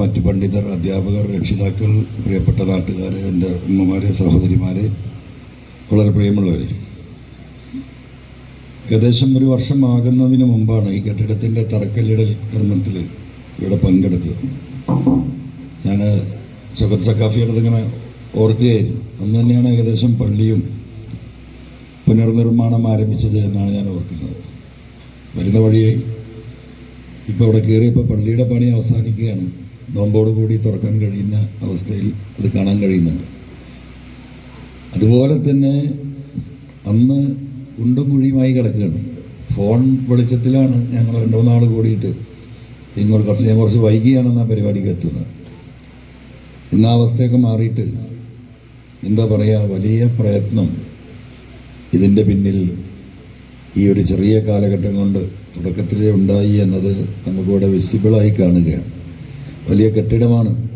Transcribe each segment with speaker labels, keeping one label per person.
Speaker 1: മറ്റ് പണ്ഡിതർ അധ്യാപകർ രക്ഷിതാക്കൾ പ്രിയപ്പെട്ട നാട്ടുകാർ എന്റെ അമ്മമാരെ സഹോദരിമാരെ വളരെ പ്രിയമുള്ളവരെ. ഏകദേശം ഒരു വർഷമാകുന്നതിന് മുമ്പാണ് ഈ കെട്ടിടത്തിന്റെ തറക്കല്ലിടൽ കർമ്മത്തിൽ ഇവിടെ പങ്കെടുത്തത്. ഞാൻ ഷൊക്കത്ത് സക്കാഫിയുടെ ഇങ്ങനെ ഓർക്കുകയായിരുന്നു. അന്ന് തന്നെയാണ് ഏകദേശം പള്ളിയും പുനർനിർമ്മാണം ആരംഭിച്ചത് എന്നാണ് ഞാൻ ഓർക്കുന്നത്. വരുന്ന വഴിയെ ഇപ്പോൾ അവിടെ കയറിയപ്പോൾ പള്ളിയുടെ പണി അവസാനിക്കുകയാണ്. നോമ്പോട് കൂടി തുറക്കാൻ കഴിയുന്ന അവസ്ഥയിൽ അത് കാണാൻ കഴിയുന്നുണ്ട്. അതുപോലെ തന്നെ അന്ന് കുണ്ടും കുഴിയുമായി കിടക്കുകയാണ്. ഫോൺ വെളിച്ചത്തിലാണ് ഞങ്ങൾ രണ്ട് മൂന്നാൾ കൂടിയിട്ട് ഇങ്ങോട്ട് കുറച്ച് ഞാൻ കുറച്ച് വൈകിയാണെന്ന് ആ പരിപാടിക്ക് എത്തുന്നത്. ഇന്ന് അവസ്ഥയൊക്കെ മാറിയിട്ട് എന്താ പറയുക വലിയ പ്രയത്നം ഇതിന്റെ പിന്നിൽ ഈ ഒരു ചെറിയ കാലഘട്ടം കൊണ്ട് തുടക്കത്തിലേ ഉണ്ടായി എന്നത് നമുക്കിവിടെ വിസിബിളായി കാണുകയാണ്. വലിയ കെട്ടിടമാണ്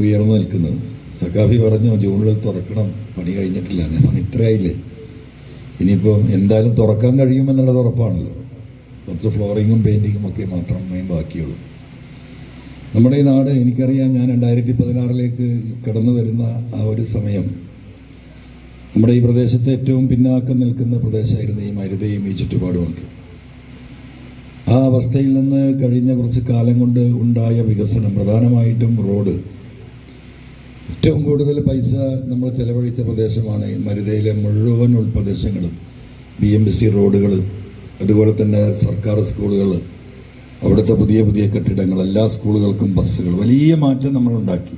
Speaker 1: ഉയർന്നു നിൽക്കുന്നത്. സഖാഫി പറഞ്ഞു ജൂണിൽ തുറക്കണം. പണി കഴിഞ്ഞിട്ടില്ല. ഞാൻ പറഞ്ഞു ഇത്രയായില്ലേ? ഇനിയിപ്പോൾ എന്തായാലും തുറക്കാൻ കഴിയുമെന്നുള്ളത് ഉറപ്പാണല്ലോ. കുറച്ച് ഫ്ലോറിങ്ങും പെയിന്റിങ്ങും ഒക്കെ മാത്രമേ ബാക്കിയുള്ളൂ. നമ്മുടെ ഈ നാട് എനിക്കറിയാം ഞാൻ രണ്ടായിരത്തി പതിനാറിലേക്ക് കടന്നു വരുന്ന ആ ഒരു സമയം നമ്മുടെ ഈ പ്രദേശത്ത് ഏറ്റവും പിന്നാക്കം നിൽക്കുന്ന പ്രദേശമായിരുന്നു ഈ മരുതയും ഈ ചുറ്റുപാടുമൊക്കെ ആ അവസ്ഥയിൽ നിന്ന് കഴിഞ്ഞ കുറച്ച് കാലം കൊണ്ട് ഉണ്ടായ വികസനം പ്രധാനമായിട്ടും റോഡ്. ഏറ്റവും കൂടുതൽ പൈസ നമ്മൾ ചെലവഴിച്ച പ്രദേശമാണ് മരുതയിലെ മുഴുവൻ ഉൾപ്രദേശങ്ങളും ബി എം സി റോഡുകൾ അതുപോലെ തന്നെ സർക്കാർ സ്കൂളുകൾ അവിടുത്തെ പുതിയ പുതിയ കെട്ടിടങ്ങൾ എല്ലാ സ്കൂളുകൾക്കും ബസ്സുകൾ വലിയ മാറ്റം നമ്മൾ ഉണ്ടാക്കി.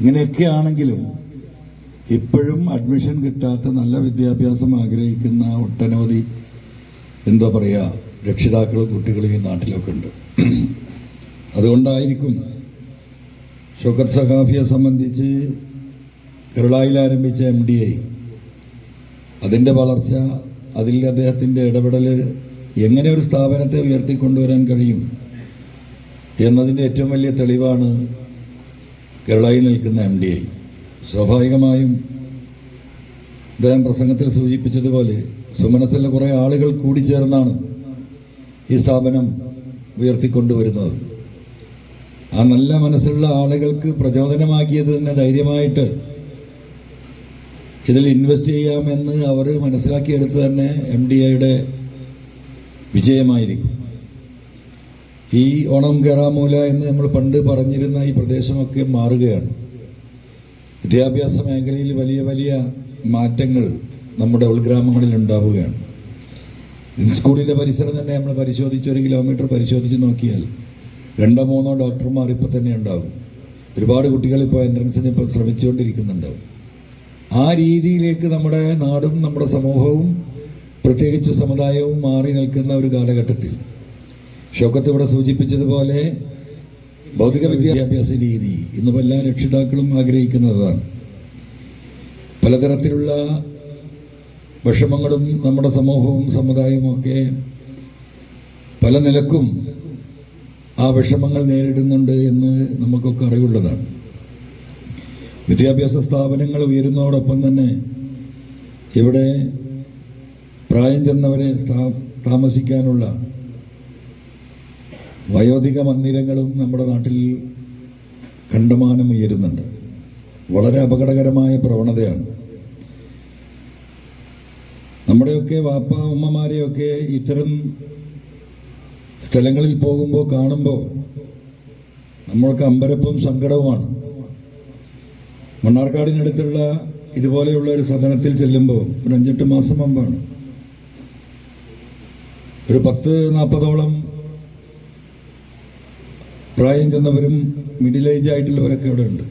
Speaker 1: ഇങ്ങനെയൊക്കെ ആണെങ്കിലും ഇപ്പോഴും അഡ്മിഷൻ കിട്ടാത്ത നല്ല വിദ്യാഭ്യാസം ആഗ്രഹിക്കുന്ന ഒട്ടനവധി എന്താ പറയുക രക്ഷിതാക്കളും കുട്ടികളും ഈ നാട്ടിലൊക്കെ ഉണ്ട്. അതുകൊണ്ടായിരിക്കും ഷൗക്കത്ത് സഖാഫിയെ സംബന്ധിച്ച് കേരളയിൽ ആരംഭിച്ച എം ഡി ഐ അതിന്റെ വളർച്ച അതിൽ അദ്ദേഹത്തിന്റെ ഇടപെടൽ എങ്ങനെ ഒരു സ്ഥാപനത്തെ ഉയർത്തിക്കൊണ്ടുവരാൻ കഴിയും എന്നതിന്റെ ഏറ്റവും വലിയ തെളിവാണ് കേരളയിൽ നിൽക്കുന്ന എം ഡി ഐ സ്വാഭാവികമായും അദ്ദേഹം പ്രസംഗത്തിൽ സൂചിപ്പിച്ചതുപോലെ സുമനസിലെ കുറേ ആളുകൾ കൂടിച്ചേർന്നാണ് ഈ സ്ഥാപനം ഉയർത്തിക്കൊണ്ടുവരുന്നത്. ആ നല്ല മനസ്സുള്ള ആളുകൾക്ക് പ്രചോദനമാക്കിയത് തന്നെ ധൈര്യമായിട്ട് ഇതിൽ ഇൻവെസ്റ്റ് ചെയ്യാമെന്ന് അവർ മനസ്സിലാക്കിയെടുത്ത് തന്നെ എം ഡി ഐയുടെ വിജയമായിരിക്കും. ഈ ഓണം കേറാമൂല എന്ന് നമ്മൾ പണ്ട് പറഞ്ഞിരുന്ന ഈ പ്രദേശമൊക്കെ മാറുകയാണ്. വിദ്യാഭ്യാസ മേഖലയിൽ വലിയ വലിയ മാറ്റങ്ങൾ നമ്മുടെ ഉൾഗ്രാമങ്ങളിൽ ഉണ്ടാവുകയാണ്. സ്കൂളിന്റെ പരിസരം തന്നെ നമ്മൾ പരിശോധിച്ച് ഒരു കിലോമീറ്റർ പരിശോധിച്ച് നോക്കിയാൽ രണ്ടോ മൂന്നോ ഡോക്ടർമാർ ഇപ്പോൾ തന്നെ ഉണ്ടാവും. ഒരുപാട് കുട്ടികൾ ഇപ്പോൾ എൻട്രൻസിന് ഇപ്പോൾ ശ്രമിച്ചുകൊണ്ടിരിക്കുന്നുണ്ടാവും ആ രീതിയിലേക്ക് നമ്മുടെ നാടും നമ്മുടെ സമൂഹവും പ്രത്യേകിച്ച് സമുദായവും മാറി നിൽക്കുന്ന ഒരു കാലഘട്ടത്തിൽ. ഷോക്കത്ത് ഇവിടെ സൂചിപ്പിച്ചതുപോലെ ഭൗതിക വിദ്യാഭ്യാസ രീതി ഇന്ന് എല്ലാ രക്ഷിതാക്കളും ആഗ്രഹിക്കുന്നതാണ്. പലതരത്തിലുള്ള വിഷമങ്ങളും നമ്മുടെ സമൂഹവും സമുദായവും ഒക്കെ പല നിലക്കും ആ വിഷമങ്ങൾ നേരിടുന്നുണ്ട് എന്ന് നമുക്കൊക്കെ അറിവുള്ളതാണ്. വിദ്യാഭ്യാസ സ്ഥാപനങ്ങൾ ഉയരുന്നതോടൊപ്പം തന്നെ ഇവിടെ പ്രായം ചെന്നവരെ താമസിക്കാനുള്ള വയോധിക മന്ദിരങ്ങളും നമ്മുടെ നാട്ടിൽ കണ്ടമാനം ഉയരുന്നുണ്ട്. വളരെ അപകടകരമായ പ്രവണതയാണ്. നമ്മുടെയൊക്കെ വാപ്പ ഉമ്മമാരെയൊക്കെ ഇത്തരം സ്ഥലങ്ങളിൽ പോകുമ്പോൾ കാണുമ്പോൾ നമ്മൾക്ക് അമ്പരപ്പും സങ്കടവുമാണ്. മണ്ണാർക്കാടിനടുത്തുള്ള ഇതുപോലെയുള്ള ഒരു സദനത്തിൽ ചെല്ലുമ്പോൾ ഒരു അഞ്ചെട്ട് മാസം മുമ്പാണ്. ഒരു പത്ത് നാൽപ്പതോളം പ്രായം ചെന്നവരും മിഡിൽ ഏജ് ആയിട്ടുള്ളവരൊക്കെ ഇവിടെ ഉണ്ട്.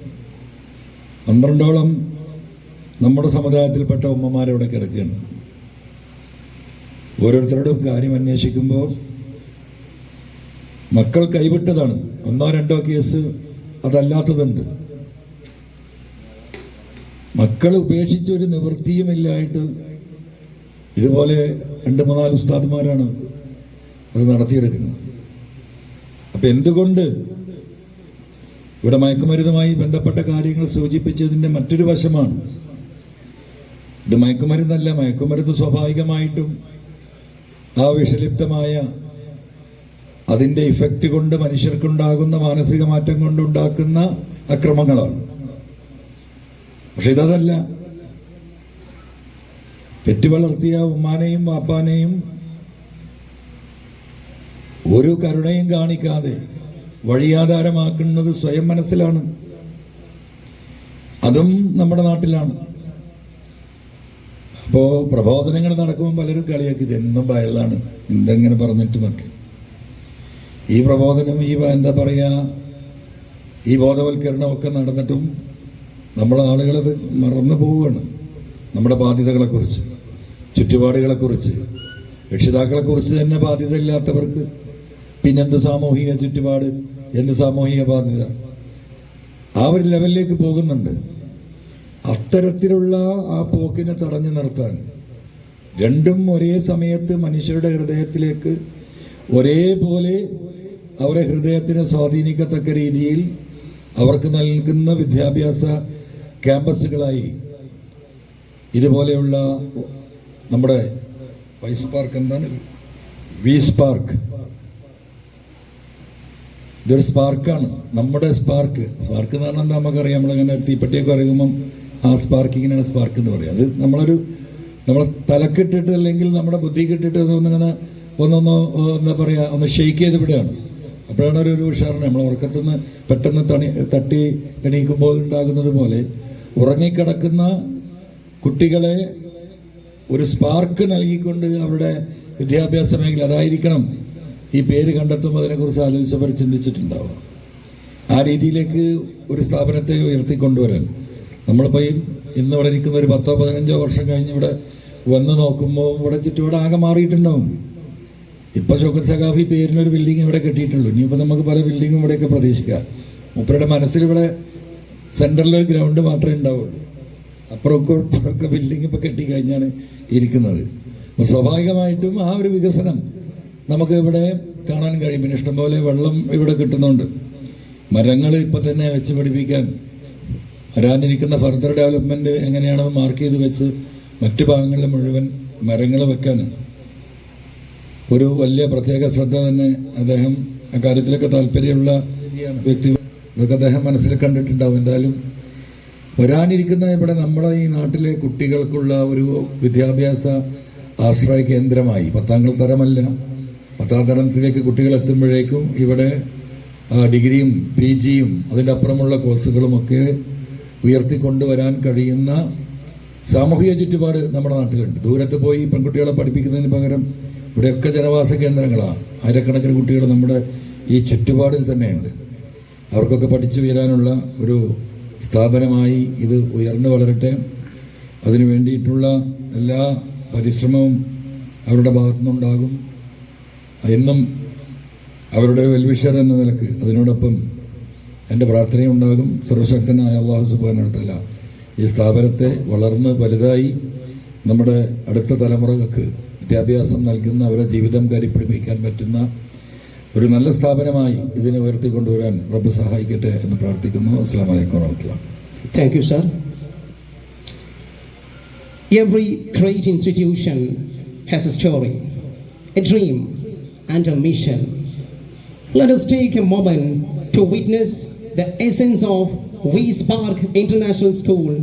Speaker 1: പന്ത്രണ്ടോളം നമ്മുടെ സമുദായത്തിൽപ്പെട്ട ഉമ്മമാരവിടെ കിടക്കുകയാണ്. ഓരോരുത്തരോടും കാര്യം അന്വേഷിക്കുമ്പോൾ മക്കൾ കൈവിട്ടതാണ്. ഒന്നോ രണ്ടോ കേസ് അതല്ലാത്തതുണ്ട്. മക്കൾ ഉപേക്ഷിച്ചൊരു നിവൃത്തിയുമില്ലായിട്ട് ഇതുപോലെ രണ്ട് മൂന്നാൽ ഉസ്താദ്മാരാണ് അത് നടത്തിയെടുക്കുന്നത്. അപ്പം എന്തുകൊണ്ട് ഇവിടെ മയക്കുമരുന്നുമായി ബന്ധപ്പെട്ട കാര്യങ്ങൾ സൂചിപ്പിച്ചതിന്റെ മറ്റൊരു വശമാണ്. ഇത് മയക്കുമരുന്നല്ല മയക്കുമരുന്ന് സ്വാഭാവികമായിട്ടും ആ വിഷലിപ്തമായ അതിന്റെ ഇഫക്റ്റ് കൊണ്ട് മനുഷ്യർക്കുണ്ടാകുന്ന മാനസിക മാറ്റം കൊണ്ടുണ്ടാക്കുന്ന അക്രമങ്ങളാണ്. പക്ഷെ ഇതല്ല. പെറ്റു വളർത്തിയ ഉമ്മാനെയും വാപ്പാനെയും ഒരു കരുണയും കാണിക്കാതെ വഴിയാധാരമാക്കുന്നത് സ്വയം മനസ്സിലാണ്. അതും നമ്മുടെ നാട്ടിലാണ്. അപ്പോൾ പ്രബോധനങ്ങൾ നടക്കുമ്പോൾ പലരും കളിയാക്കി ഇത് എന്നും വയലാണ് എന്തെങ്ങനെ പറഞ്ഞിട്ട് ഈ പ്രബോധനം ഈ എന്താ പറയുക ഈ ബോധവൽക്കരണമൊക്കെ നടന്നിട്ടും നമ്മളെ ആളുകളത് മറന്നു പോവുകയാണ്. നമ്മുടെ ബാധ്യതകളെക്കുറിച്ച് ചുറ്റുപാടുകളെക്കുറിച്ച് രക്ഷിതാക്കളെക്കുറിച്ച് തന്നെ ബാധ്യതയില്ലാത്തവർക്ക് പിന്നെന്ത് സാമൂഹിക ചുറ്റുപാട്? എന്ത് സാമൂഹിക ബാധ്യത? ആ ഒരു ലെവലിലേക്ക് പോകുന്നുണ്ട്. അത്തരത്തിലുള്ള ആ പോക്കിനെ തടഞ്ഞു നിർത്താൻ രണ്ടും ഒരേ സമയത്ത് മനുഷ്യരുടെ ഹൃദയത്തിലേക്ക് ഒരേപോലെ അവരെ ഹൃദയത്തിനെ സ്വാധീനിക്കത്തക്ക രീതിയിൽ അവർക്ക് നൽകുന്ന വിദ്യാഭ്യാസ ക്യാമ്പസുകളായി ഇതുപോലെയുള്ള നമ്മുടെ വൈസ് പാർക്ക് എന്താണ്? വീസ് പാർക്ക് ഇതൊരു സ്പാർക്കാണ്. നമ്മുടെ സ്പാർക്ക്. സ്പാർക്ക് എന്ന് പറഞ്ഞാൽ എന്താ നമുക്കറിയാം? നമ്മളിങ്ങനെ തീപ്പെട്ടിയൊക്കെ അറിയുമ്പം ആ സ്പാർക്കിങ്ങിനാണ് സ്പാർക്ക് എന്ന് പറയുക. അത് നമ്മളൊരു നമ്മളെ തലക്കിട്ടിട്ട് അല്ലെങ്കിൽ നമ്മുടെ ബുദ്ധി ബുദ്ധിക്കിട്ടിട്ട് ഒന്നിങ്ങനെ ഒന്നൊന്ന് എന്താ പറയുക ഒന്ന് ഷെയ്ക്ക് ചെയ്ത് വിടുകയാണ്. അപ്പോഴാണ് ഒരു ഒരു ഉഷാറിന് നമ്മൾ ഉറക്കത്തുനിന്ന് പെട്ടെന്ന് തണി തട്ടി എണീക്കുമ്പോൾ ഉണ്ടാകുന്നത് പോലെ ഉറങ്ങിക്കിടക്കുന്ന കുട്ടികളെ ഒരു സ്പാർക്ക് നൽകിക്കൊണ്ട് അവരുടെ വിദ്യാഭ്യാസ മേഖല അതായിരിക്കണം. ഈ പേര് കണ്ടെത്തുമ്പോൾ അതിനെക്കുറിച്ച് ആലോചിച്ചവർ ചിന്തിച്ചിട്ടുണ്ടാവുക ആ രീതിയിലേക്ക് ഒരു സ്ഥാപനത്തെ ഉയർത്തിക്കൊണ്ടുവരാൻ. നമ്മളിപ്പോൾ ഇന്ന് ഇവിടെ ഇരിക്കുന്ന ഒരു പത്തോ പതിനഞ്ചോ വർഷം കഴിഞ്ഞ് ഇവിടെ വന്ന് നോക്കുമ്പോൾ ഇവിടെ ചുറ്റുപാട് ആകെ മാറിയിട്ടുണ്ടാവും. ഇപ്പോൾ ഷോക്കത്ത് സഖാഫി പേരിനൊരു ബിൽഡിംഗ് ഇവിടെ കെട്ടിയിട്ടുള്ളൂ. ഇനിയിപ്പോൾ നമുക്ക് പല ബിൽഡിങ്ങും ഇവിടെയൊക്കെ പ്രതീക്ഷിക്കാം. മൂപ്പരുടെ മനസ്സിൽ ഇവിടെ സെന്ററിൽ ഗ്രൗണ്ട് മാത്രമേ ഉണ്ടാവുള്ളൂ. അപ്പുറമൊക്കെ ബിൽഡിംഗ് ഇപ്പോൾ കെട്ടിക്കഴിഞ്ഞാണ് ഇരിക്കുന്നത്. അപ്പോൾ സ്വാഭാവികമായിട്ടും ആ ഒരു വികസനം നമുക്ക് ഇവിടെ കാണാൻ കഴിയും. പിന്നെ ഇഷ്ടംപോലെ വെള്ളം ഇവിടെ കിട്ടുന്നുണ്ട്. മരങ്ങൾ ഇപ്പം തന്നെ വെച്ച് പിടിപ്പിക്കാൻ. വരാനിരിക്കുന്ന ഫർദർ ഡെവലപ്മെന്റ് എങ്ങനെയാണെന്ന് മാർക്ക് ചെയ്ത് വെച്ച് മറ്റു ഭാഗങ്ങളിൽ മുഴുവൻ മരങ്ങൾ വെക്കാൻ. ഒരു വലിയ പ്രത്യേക ശ്രദ്ധ തന്നെ അദ്ദേഹം അക്കാര്യത്തിലൊക്കെ താല്പര്യമുള്ള വ്യക്തി. ഇതൊക്കെ അദ്ദേഹം മനസ്സിൽ കണ്ടിട്ടുണ്ടാവും. എന്തായാലും വരാനിരിക്കുന്ന ഇവിടെ നമ്മളെ ഈ നാട്ടിലെ കുട്ടികൾക്കുള്ള ഒരു വിദ്യാഭ്യാസ ആശ്രയ കേന്ദ്രമായി. പത്താം തരമല്ല. പത്താം തരത്തിലേക്ക് കുട്ടികൾ എത്തുമ്പോഴേക്കും ഇവിടെ ഡിഗ്രിയും പി ജിയും അതിന്റെ അപ്പുറമുള്ള കോഴ്സുകളുമൊക്കെ ഉയർത്തിക്കൊണ്ടുവരാൻ കഴിയുന്ന സാമൂഹിക ചുറ്റുപാട് നമ്മുടെ നാട്ടിലുണ്ട്. ദൂരത്ത് പോയി പെൺകുട്ടികളെ പഠിപ്പിക്കുന്നതിന് പകരം ഇവിടെയൊക്കെ ജനവാസ കേന്ദ്രങ്ങളാണ് ആയിരക്കണക്കിന് കുട്ടികൾ നമ്മുടെ ഈ ചുറ്റുപാടിൽ തന്നെയുണ്ട്. അവർക്കൊക്കെ പഠിച്ചു ഉയരാനുള്ള ഒരു സ്ഥാപനമായി ഇത് ഉയർന്നു വളരട്ടെ. അതിനു വേണ്ടിയിട്ടുള്ള എല്ലാ പരിശ്രമവും അവരുടെ ഭാഗത്തുനിന്നുണ്ടാകും. എന്നും അവരുടെ വെൽവിഷർ എന്ന നിലയ്ക്ക് അതിനോടൊപ്പം എന്റെ പ്രാർത്ഥനയുണ്ടാകും സർവശക്തനായ അള്ളാഹു സുബാനടുത്തല്ല ഈ സ്ഥാപനത്തെ വളർന്ന് വലുതായി നമ്മുടെ അടുത്ത തലമുറകൾക്ക് വിദ്യാഭ്യാസം നൽകുന്ന അവരെ ജീവിതം കരിപ്പിടിപ്പിക്കാൻ പറ്റുന്ന ഒരു നല്ല സ്ഥാപനമായി ഇതിനെ ഉയർത്തിക്കൊണ്ടുവരാൻ റബ്ബ് സഹായിക്കട്ടെ എന്ന് പ്രാർത്ഥിക്കുന്നു അസ്സാം വലൈക്കും വാഹമത്തുള്ള
Speaker 2: thank you sir. Every great institution has a story, a dream, and a mission. Let us take a moment to witness the essence of We Spark International School